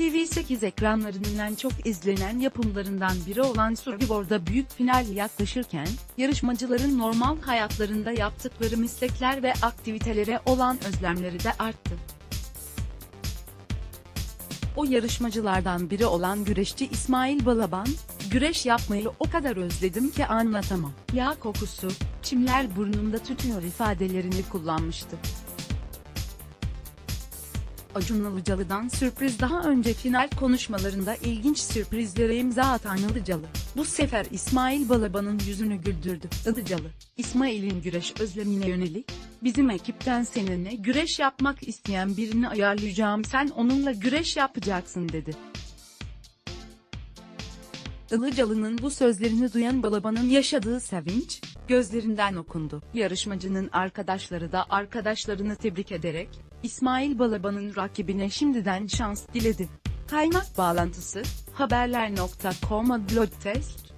TV8 ekranlarının en çok izlenen yapımlarından biri olan Survivor'da büyük final yaklaşırken, yarışmacıların normal hayatlarında yaptıkları meslekler ve aktivitelere olan özlemleri de arttı. O yarışmacılardan biri olan güreşçi İsmail Balaban, güreş yapmayı o kadar özledim ki anlatamam. Yağ kokusu, çimler burnumda tütüyor ifadelerini kullanmıştı. Acun Ilıcalı'dan sürpriz daha önce final konuşmalarında ilginç sürprizlere imza atan Ilıcalı, bu sefer İsmail Balaban'ın yüzünü güldürdü. Ilıcalı, İsmail'in güreş özlemine yönelik, bizim ekipten seninle güreş yapmak isteyen birini ayarlayacağım sen onunla güreş yapacaksın dedi. Ilıcalı'nın bu sözlerini duyan Balaban'ın yaşadığı sevinç, gözlerinden okundu. Yarışmacının arkadaşları da arkadaşlarını tebrik ederek, İsmail Balaban'ın rakibine şimdiden şans diledi. Kaynak bağlantısı, haberler.com blog test.